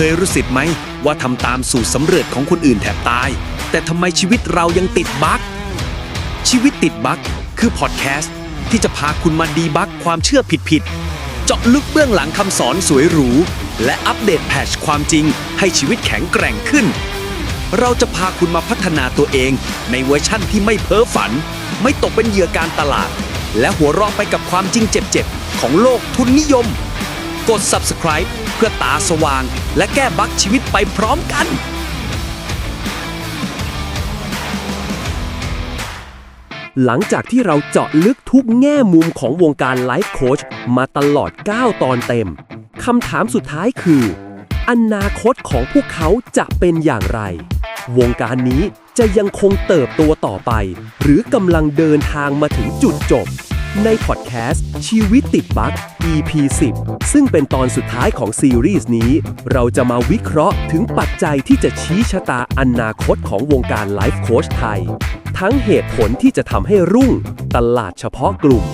เคยรู้สึกไหม ว่าทำตามสูตรสำเร็จของคนอื่นแทบตาย แต่ทำไมชีวิตเรายังติดบั๊กชีวิตติดบั๊กคือพอดแคสต์ที่จะพาคุณมาดีบั๊กความเชื่อผิดๆเจาะลึกเบื้องหลังคำสอนสวยหรู และอัปเดตแพชความจริง ให้ชีวิตแข็งแกร่งขึ้น เราจะพาคุณมาพัฒนาตัวเอง ในเวอร์ชั่นที่ไม่เพ้อฝัน ไม่ตกเป็นเหยื่อการตลาด และหัวเราะไปกับความจริงเจ็บๆของโลกทุนนิยม กด subscribe เพื่อตาสว่าง และแก้บั๊กชีวิตไปพร้อมกัน หลังจากที่เราเจาะลึกทุกแง่มุมของวงการไลฟ์โค้ชมาตลอด 9 ตอนเต็มคำถามสุดท้ายคือ อนาคตของพวกเขาจะเป็นอย่างไร วงการนี้จะยังคงเติบโตต่อไป หรือกำลังเดินทางมาถึงจุดจบ ในพอดแคสต์ ชีวิตติดบั๊ก EP 10 ซึ่งเป็นตอนสุดท้ายของซีรีส์นี้ เราจะมาวิเคราะห์ถึงปัจจัยที่จะชี้ชะตาอนาคตของวงการไลฟ์โค้ชไทย ทั้งเหตุผลที่จะทำให้รุ่ง ตลาดเฉพาะกลุ่ม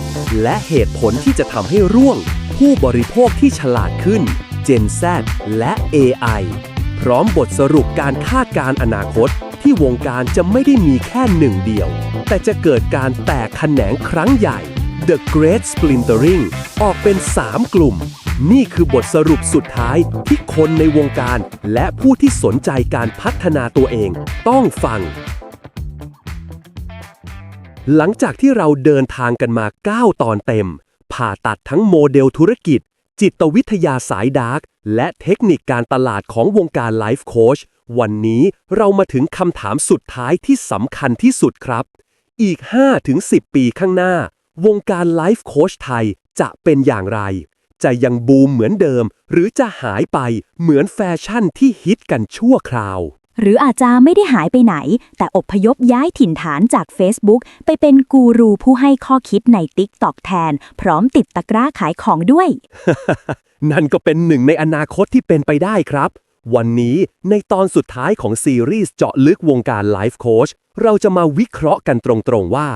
และเหตุผลที่จะทำให้ร่วง ผู้บริโภคที่ฉลาดขึ้น Gen Z และ AI พร้อมบทสรุปการคาดการณ์อนาคตที่วงการจะไม่ได้มีแค่หนึ่งเดียว แต่จะเกิดการแตกแขนงครั้งใหญ่ The Great Splintering ออกเป็น 3 กลุ่ม นี่คือบทสรุปสุดท้ายที่คนในวงการ และผู้ที่สนใจการพัฒนาตัวเอง ต้องฟัง หลังจากที่เราเดินทางกันมา 9 ตอนเต็ม ผ่าตัดทั้งโมเดลธุรกิจ จิตวิทยาสายดาร์กและเทคนิคการตลาดของวงการไลฟ์โค้ชวันนี้เรามาถึงคำถามสุดท้ายที่สำคัญที่สุดครับ อีก 5-10 ปีข้างหน้า วงการไลฟ์โค้ชไทยจะเป็นอย่างไร จะยังบูมเหมือนเดิม หรือจะหายไปเหมือนแฟชั่นที่ฮิตกันชั่วคราว หรืออาจจะไม่ได้หายไปไหน แต่อพยพย้ายถิ่นฐานจาก Facebook ไปเป็นกูรูผู้ให้ข้อคิดใน TikTok แทน พร้อมติดตะกร้าขายของด้วย นั่นก็เป็นหนึ่งในอนาคตที่เป็นไปได้ครับ วันนี้ในตอนสุดท้ายของซีรีส์เจาะลึกวงการไลฟ์โค้ชเราจะมาวิเคราะห์กันตรงๆว่า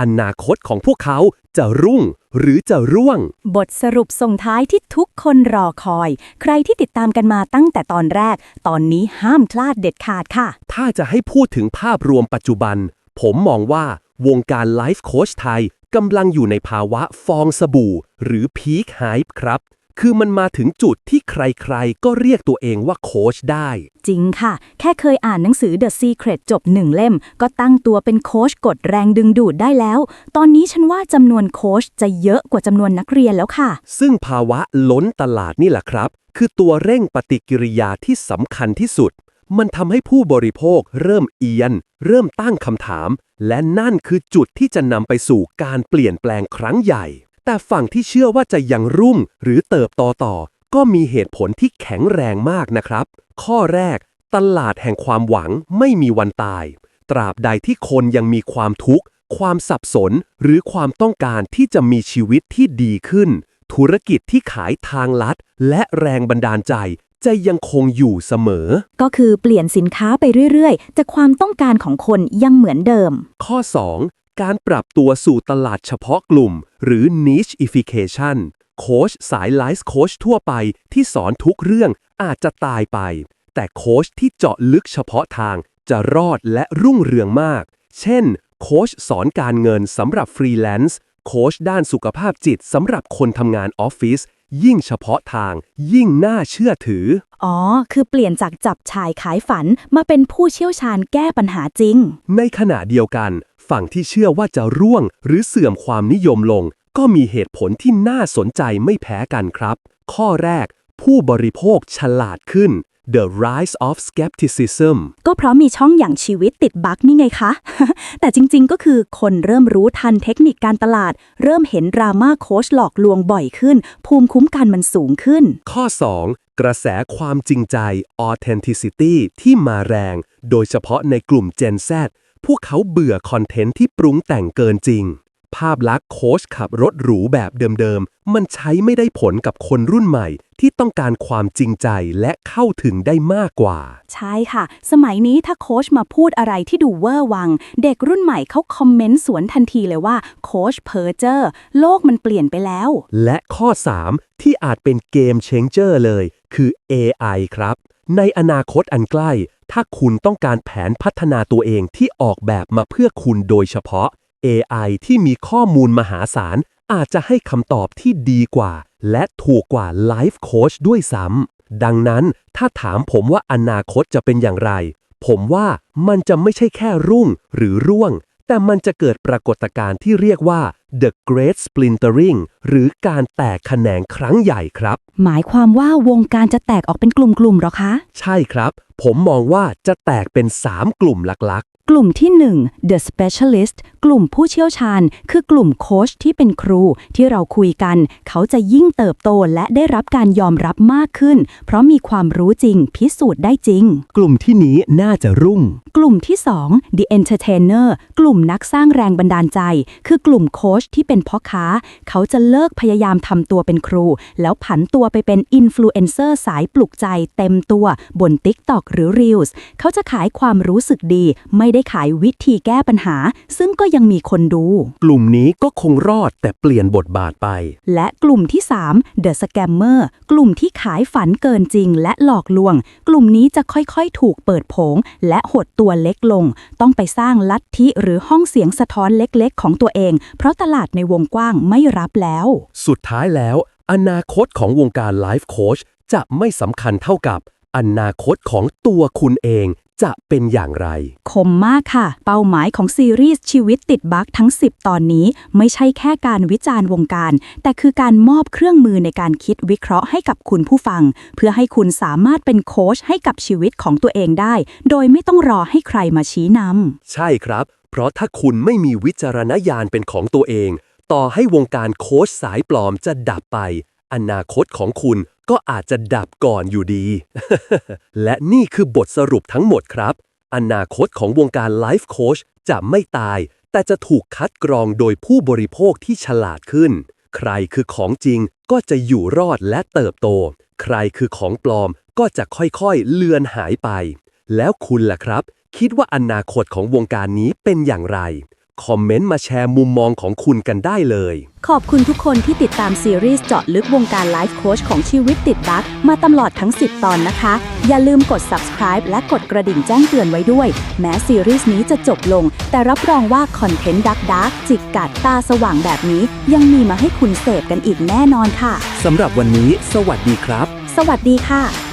อนาคตของพวกเขาจะรุ่งหรือจะร่วง บทสรุปส่งท้ายที่ทุกคนรอคอย ใครที่ติดตามกันมาตั้งแต่ตอนแรก ตอนนี้ห้ามพลาดเด็ดขาดค่ะ ถ้าจะให้พูดถึงภาพรวมปัจจุบัน ผมมองว่าวงการไลฟ์โค้ชไทยกำลังอยู่ในภาวะฟองสบู่ หรือพีคไฮป์ครับ คือมันมาถึงจุดที่ใครๆ ก็เรียกตัวเองว่าโค้ชได้ จริงค่ะ แค่เคยอ่านหนังสือ The Secret จบหนึ่งเล่ม ก็ตั้งตัวเป็นโค้ชกดแรงดึงดูดได้แล้ว ตอนนี้ฉันว่าจำนวนโค้ชจะเยอะกว่าจำนวนนักเรียนแล้วค่ะ ซึ่งภาวะล้นตลาดนี่แหละครับ คือตัวเร่งปฏิกิริยาที่สำคัญที่สุด มันทำให้ผู้บริโภคเริ่มเอียน เริ่มตั้งคำถาม และนั่นคือจุดที่จะนำไปสู่การเปลี่ยนแปลงครั้งใหญ่ แต่ฝั่งที่เชื่อว่าจะยังรุ่งหรือเติบโตต่อ ก็มีเหตุผลที่แข็งแรงมากนะครับ ข้อแรก ตลาดแห่งความหวังไม่มีวันตาย ตราบใดที่คนยังมีความทุกข์ ความสับสน หรือความต้องการที่จะมีชีวิตที่ดีขึ้น ธุรกิจที่ขายทางลัด และแรงบันดาลใจจะยังคงอยู่เสมอ ก็คือเปลี่ยนสินค้าไปเรื่อย ๆ แต่ความต้องการของคนยังเหมือนเดิม ข้อ 2 การปรับตัวสู่ตลาดเฉพาะกลุ่ม หรือ nicheification โค้ชสายไลฟ์โค้ชทั่วไปที่สอนทุกเรื่องอาจจะตายไป แต่โค้ชที่เจาะลึกเฉพาะทางจะรอดและรุ่งเรืองมาก เช่น โค้ชสอนการเงินสำหรับฟรีแลนซ์โค้ชด้านสุขภาพจิตสำหรับคนทำงานออฟฟิศยิ่งเฉพาะทาง ยิ่งน่าเชื่อถือ อ๋อ คือเปลี่ยนจากจับชายขายฝันมาเป็นผู้เชี่ยวชาญแก้ปัญหาจริง ในขณะเดียวกัน ฝั่งที่เชื่อว่าจะร่วงหรือเสื่อมความนิยมลง ก็มีเหตุผลที่น่าสนใจไม่แพ้กันครับ ข้อแรก ผู้บริโภคฉลาดขึ้น The Rise of Skepticism ก็เพราะมีช่องอย่างชีวิตติดบั๊กนี่ไงคะ แต่จริงๆ ก็คือคนเริ่มรู้ทันเทคนิคการตลาด เริ่มเห็นดราม่าโค้ชหลอกลวงบ่อยขึ้น ภูมิคุ้มกันมันสูงขึ้น ข้อ 2 กระแสความจริงใจ Authenticity ที่มาแรง โดยเฉพาะในกลุ่ม Gen Z พวกเขาเบื่อคอนเทนต์ที่ปรุงแต่งเกินจริง ภาพลักษณ์โค้ชขับรถหรูแบบเดิมๆ มันใช้ไม่ได้ผลกับคนรุ่นใหม่ ที่ต้องการความจริงใจและเข้าถึงได้มากกว่า ใช่ค่ะ สมัยนี้ถ้าโค้ชมาพูดอะไรที่ดูเวอร์วัง เด็กรุ่นใหม่เขาคอมเมนต์สวนทันทีเลยว่าโค้ชเพอร์เจอร์โลกมันเปลี่ยนไปแล้ว และข้อ 3 ที่อาจเป็นเกมเชงเจอร์เลย คือ AI ครับในอนาคตอันใกล้ ถ้าคุณต้องการแผนพัฒนาตัวเองที่ออกแบบมาเพื่อคุณโดยเฉพาะ AI ที่มีข้อมูลมหาศาล อาจจะให้คำตอบที่ดีกว่า และถูกกว่า Life Coach ด้วยซ้ำ ดังนั้นถ้าถามผมว่าอนาคตจะเป็นอย่างไร ผมว่ามันจะไม่ใช่แค่รุ่งหรือร่วง แต่มันจะเกิดปรากฏการณ์ที่เรียกว่า the great splintering หรือการแตกแขนงครั้งใหญ่ครับ หมายความว่าวงการจะแตกออกเป็นกลุ่มๆหรอคะ ใช่ครับ ผมมองว่าจะแตกเป็น 3 กลุ่มหลักกลุ่มที่ 1 The Specialist กลุ่มผู้เชี่ยวชาญ คือกลุ่มโค้ชที่เป็นครูที่เราคุยกัน เขาจะยิ่งเติบโตและได้รับการยอมรับมากขึ้น เพราะมีความรู้จริง พิสูจน์ได้จริงๆกลุ่มที่นี้น่าจะรุ่ง กลุ่มที่ 2 The Entertainer กลุ่มนักสร้างแรงบันดาลใจ คือกลุ่มโค้ชที่เป็นพ่อค้า เขาจะเลิกพยายามทำตัวเป็นครู แล้วผันตัวไปเป็นอินฟลูเอนเซอร์สายปลุกใจเต็มตัวบน TikTok หรือ Reels เขาจะขายความรู้สึกดี ไม่ได้ขายวิธีแก้ปัญหา ซึ่งก็ยังมีคนดู กลุ่มนี้ก็คงรอดแต่เปลี่ยนบทบาทไป และกลุ่มที่ 3 The Scammer กลุ่มที่ขายฝันเกินจริง และหลอกลวง กลุ่มนี้จะค่อยๆ ถูกเปิดโผง และหดตัวเล็กลง ต้องไปสร้างลัทธิหรือห้องเสียงสะท้อนเล็กๆ ของตัวเอง เพราะตลาดในวงกว้างไม่รับแล้ว สุดท้ายแล้ว อนาคตของวงการไลฟ์โค้ชจะไม่สำคัญเท่ากับ อนาคตของตัวคุณเองจะเป็นอย่างไร คมมากค่ะ เป้าหมายของซีรีส์ชีวิตติดบั๊กทั้ง 10 ตอนนี้ ไม่ใช่แค่การวิจารณ์วงการ แต่คือการมอบเครื่องมือในการคิดวิเคราะห์ให้กับคุณผู้ฟัง เพื่อให้คุณสามารถเป็นโค้ชให้กับชีวิตของตัวเองได้ โดยไม่ต้องรอให้ใครมาชี้นำ ใช่ครับ เพราะถ้าคุณไม่มีวิจารณญาณเป็นของตัวเอง ต่อให้วงการโค้ชสายปลอมจะดับไป อนาคตของคุณก็อาจจะดับก่อนอยู่ดี และนี่คือบทสรุปทั้งหมดครับ อนาคตของวงการไลฟ์โค้ชจะไม่ตาย แต่จะถูกคัดกรองโดยผู้บริโภคที่ฉลาดขึ้น ใครคือของจริงก็จะอยู่รอดและเติบโต ใครคือของปลอมก็จะค่อยๆเลือนหายไป แล้วคุณล่ะครับ คิดว่าอนาคตของวงการนี้เป็นอย่างไร คอมเมนต์มาแชร์มุมมองของคุณกันได้เลย ขอบคุณทุกคนที่ติดตามซีรีส์เจาะลึกวงการไลฟ์โค้ชของชีวิตติดบั๊กมาตลอดทั้ง 10 ตอนนะคะ อย่าลืมกด subscribe และกดกระดิ่งแจ้งเตือนไว้ด้วย แม้ซีรีส์นี้จะจบลง แต่รับรองว่าคอนเทนต์ดักดักจิกกัดตาสว่างแบบนี้ ยังมีมาให้คุณเสพกันอีกแน่นอนค่ะ สำหรับวันนี้ สวัสดีครับ สวัสดีค่ะ